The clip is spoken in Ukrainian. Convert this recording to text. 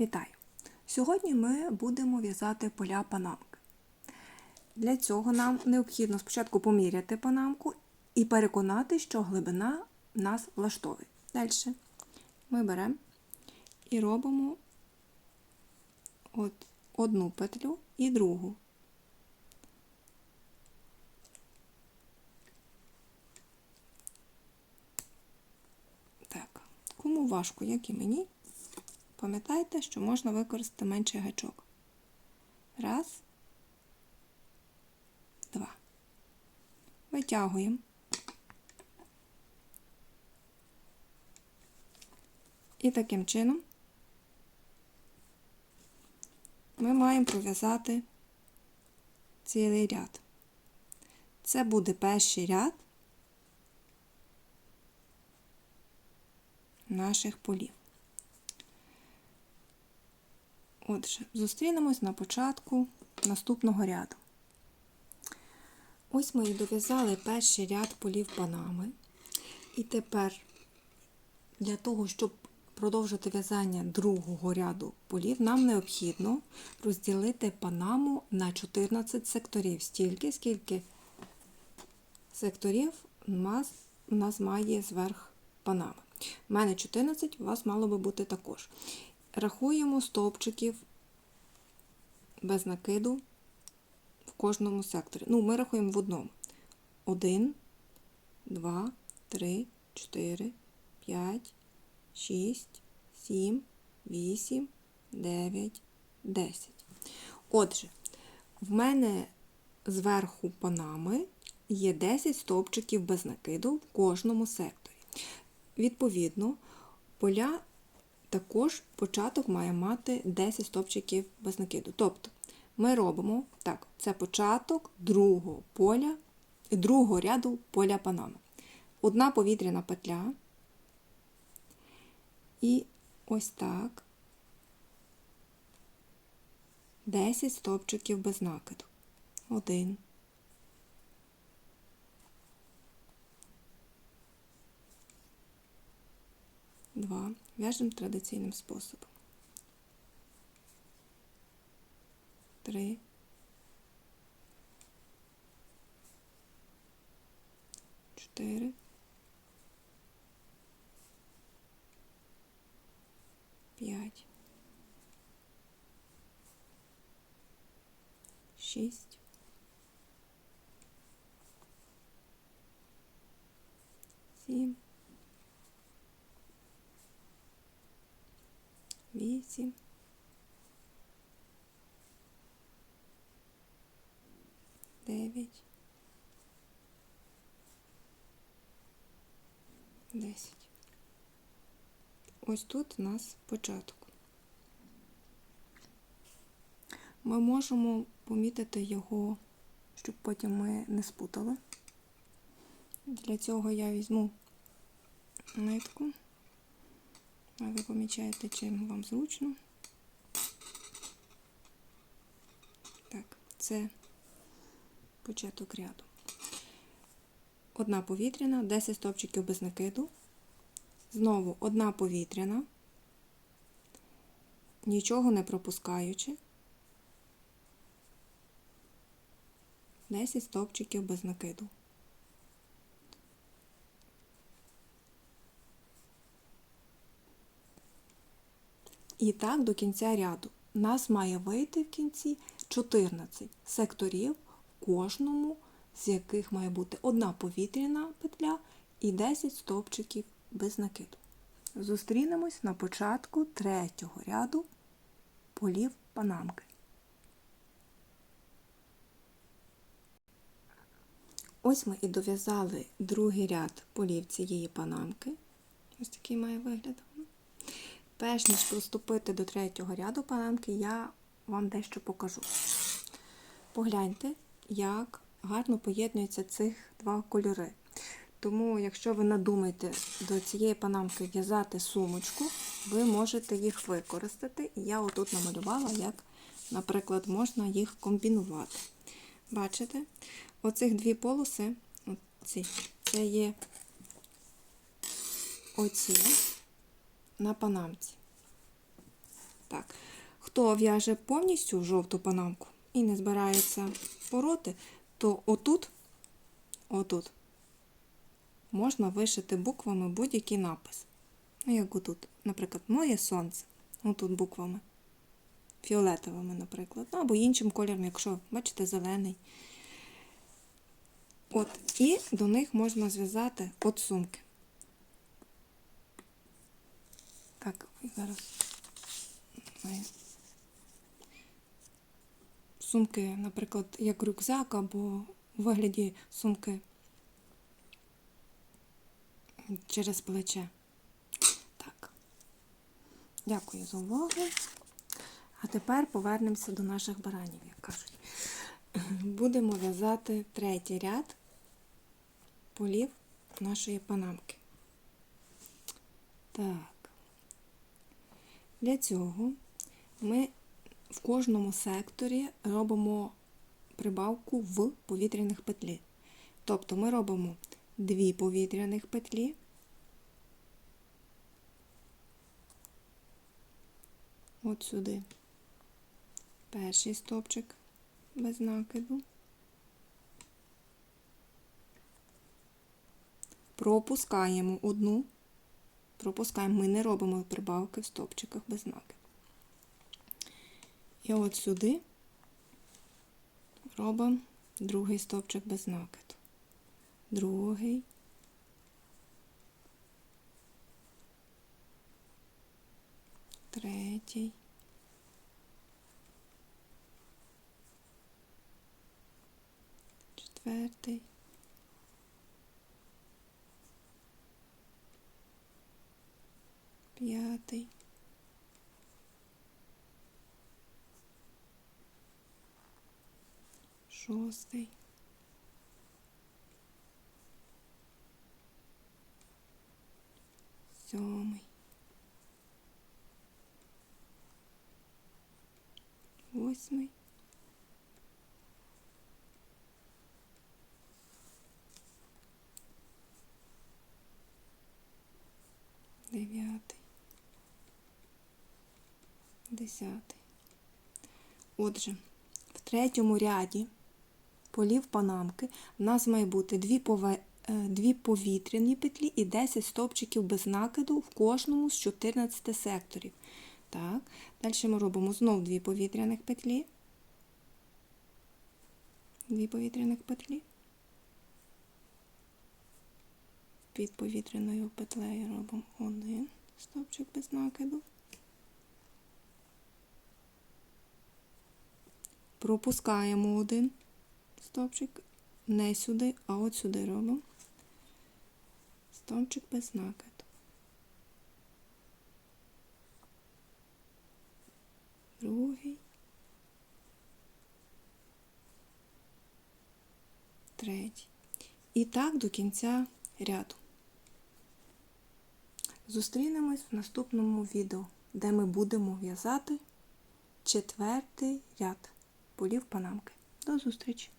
Вітаю! Сьогодні ми будемо в'язати поля панамки. Для цього нам необхідно спочатку поміряти панамку і переконати, що глибина нас влаштовує. Далі ми беремо і робимо от одну петлю і другу. Так, кому важко, як і мені, пам'ятайте, що можна використати менший гачок. Раз, два. Витягуємо. І таким чином ми маємо пров'язати цілий ряд. Це буде перший ряд наших полів. Отже, зустрінемось на початку наступного ряду. Ось ми і дов'язали перший ряд полів панами. І тепер для того, щоб продовжити в'язання другого ряду полів, нам необхідно розділити панаму на 14 секторів, стільки, скільки секторів у нас, має зверх панами. У мене 14, у вас мало би бути також. Рахуємо стовпчиків без накиду в кожному секторі. Ну, ми рахуємо в одному. 1, 2, 3, 4, 5, 6, 7, 8, 9, 10. Отже, в мене зверху панами є 10 стовпчиків без накиду в кожному секторі. Відповідно, поля також початок має мати 10 стовпчиків без накиду. Тобто ми робимо так, це початок другого поля, другого ряду поля панами. Одна повітряна петля. І ось так 10 стовпчиків без накиду. Один. Два. В'яжемо традиційним способом. Три. Чотири. П'ять. Шість. Сім. Вісім. Дев'ять. Десять. Ось тут у нас початок. Ми можемо помітити його, щоб потім ми не спутали. Для цього я візьму нитку. А ви помічаєте, чим вам зручно. Так, це початок ряду. Одна повітряна, 10 стовпчиків без накиду. Знову одна повітряна, нічого не пропускаючи. 10 стовпчиків без накиду. І так до кінця ряду. Нас має вийти в кінці 14 секторів, в кожному з яких має бути одна повітряна петля і 10 стовпчиків без накиду. Зустрінемось на початку третього ряду полів панамки. Ось ми і дов'язали другий ряд полів цієї панамки. Ось такий має вигляд. Перш ніж приступити до третього ряду панамки, я вам дещо покажу. Погляньте, як гарно поєднуються цих два кольори. Тому, якщо ви надумаєте до цієї панамки в'язати сумочку, ви можете їх використати. І я отут намалювала, як, наприклад, можна їх комбінувати. Бачите? Оцих дві полоси, оці, це є оці на панамці. Так. Хто в'яже повністю жовту панамку і не збирається пороти, то отут, отут, можна вишити буквами будь-який напис. Ну, як отут, наприклад, моє сонце. Отут буквами. Фіолетовими, наприклад. Ну, або іншим кольором, якщо, бачите, зелений. От, і до них можна зв'язати от сумки. Так, зараз. Сумки, наприклад, як рюкзак або у вигляді сумки через плече. Так. Дякую за увагу. А тепер повернемося до наших баранів, як кажуть. Будемо в'язати третій ряд полів нашої панамки. Так. Для цього ми в кожному секторі робимо прибавку в повітряних петлі. Тобто ми робимо дві повітряних петлі. От сюди. Перший стовпчик без накиду. Пропускаємо одну. Пропускаємо, ми не робимо прибавки в стовпчиках без накиду. І от сюди робимо другий стовпчик без накиду. Другий. Третій. Четвертий. П'ятий. Шостий. Сьомий. Восьмий. Десятий. Отже, в третьому ряді полів панамки в нас має бути дві, пове... е, дві повітряні петлі і 10 стовпчиків без накиду в кожному з 14 секторів. Так, далі ми робимо знов дві повітряних петлі. Дві повітряних петлі. Під повітряною петлею робимо один стовпчик без накиду. Пропускаємо один стовпчик не сюди, а от сюди робимо. Стовпчик без накиду. Другий. Третій. І так до кінця ряду. Зустрінемось в наступному відео, де ми будемо в'язати четвертий ряд полів панамки. До зустрічі!